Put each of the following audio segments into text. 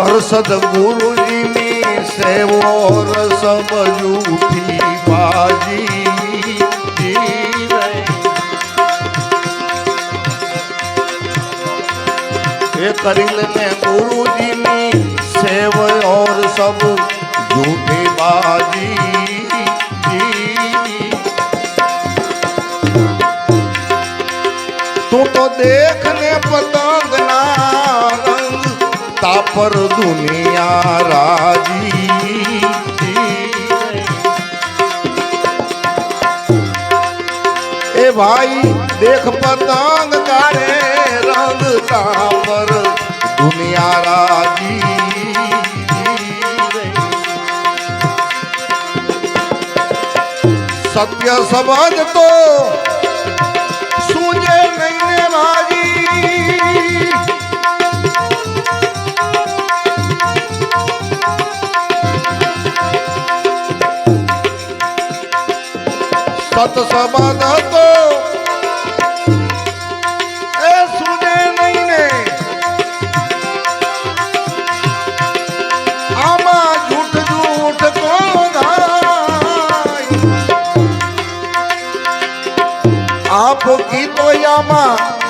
કર સદગુરુજીની સેવો રસ બજૂઠી બાજી જી રે ये करिल ने गुरु जी की सेव और सब झूठी बाजी तू तो देखने पतंग ना रंग પર દુનિયા રાજી એ ભાઈ દેખ પતંગ તારે રંગતા પર દુનિયા રાજી સત્ય સમજ તો સત સમાન હતો. એ સુને નહીં ને આમાં જૂઠ જૂઠ કોણ ગીતો આમાં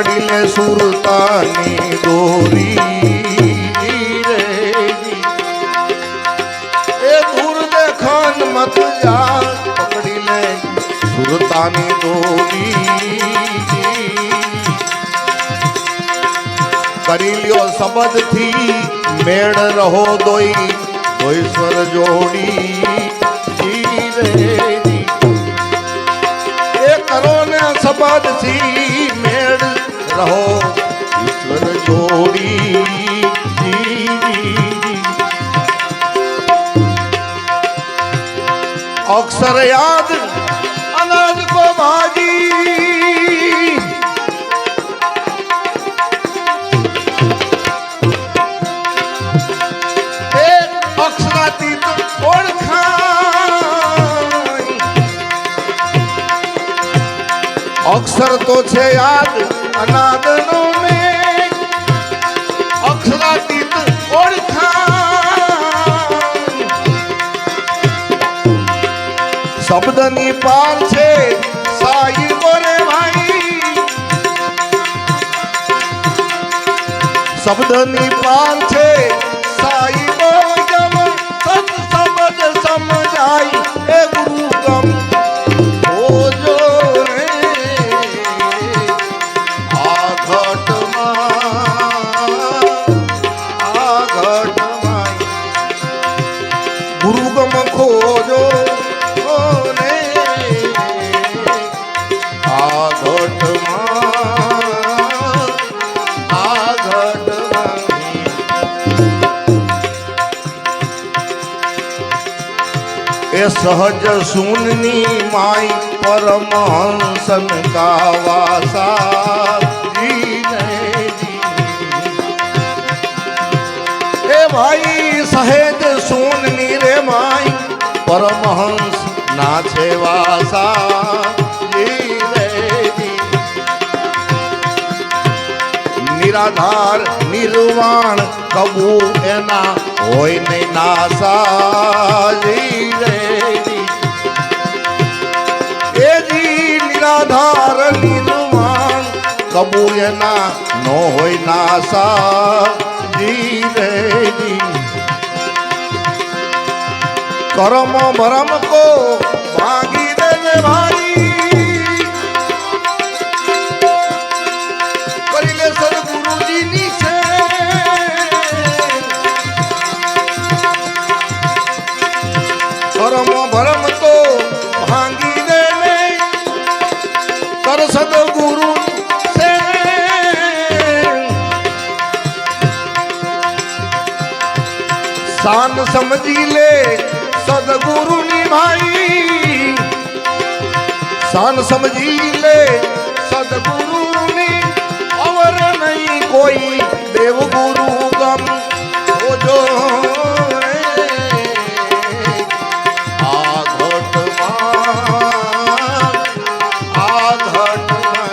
પકડી લે સુરતાની દોરી રે એ દૂર દેખાન મત જા પકડી લે સુરતાની દોરી કરી લ્યો શબ્દથી મેળ રહો દોઈ દોઈ સ્વર જોડી કરો ને શબ્દથી રહો. ઈશ્વર જોડી. અક્ષર યાદ અનાજ કો ભાજી. અક્ષર તો છે યાદ અનાદનો મેં શબ્દની પાર છે સાઈ બોરે ભાઈ. શબ્દની પાર છે એ સહજ સુનની માય પરમહંસન રે જી. એ ભાઈ સહેજ સુનની રે માય પરમહંસ ના છે વાસા. નિરાધાર, નિર્વાણ કબૂ એના હોય ને નાસા જી રે જી. એ જી નિરાધાર નિર્વાણ કબુ એના નો હોય જી રે કરમ ભરમ કો ભાગી દે ભાઈ સમજી લે સદગુરુ નિભાઈ શાન સમજી લે સદગુરુની અવર નહીં કોઈ દેવગુરુ ગમ ઘટમાં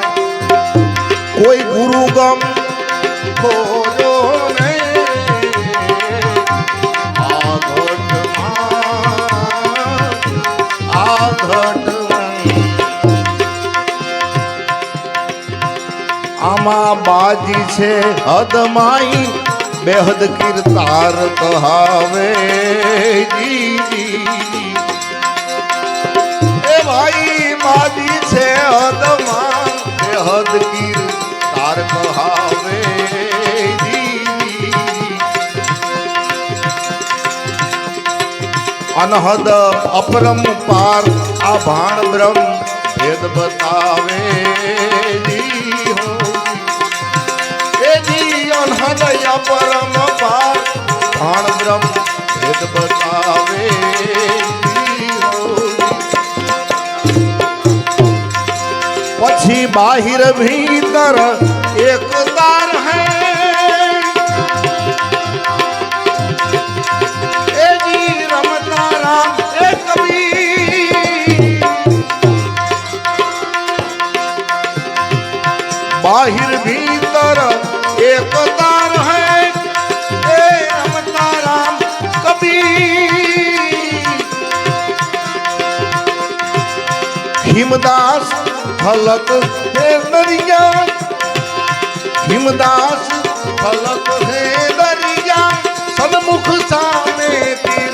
કોઈ ગુરુ ગમ ખોજો બાજી છે હદમાઈ બેહદ કીર્તાર કહાવે એ ભાઈ, બાજી છે હદમાં બેહદ કીર્તાર કહાવે અનહદ અપરમ પાર, આ ભાણ બ્રહ્મ ભેદ બતાવે. અપરમ પાર. ભાણ બ્રહ્મ ભેદ બતાવે પછી બાહિર ભીતર એક હિમદાસ ફલક હે દરિયા. હિમદાસ ફલક હે દરિયા. સન્મુખ સામે તીર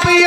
આપી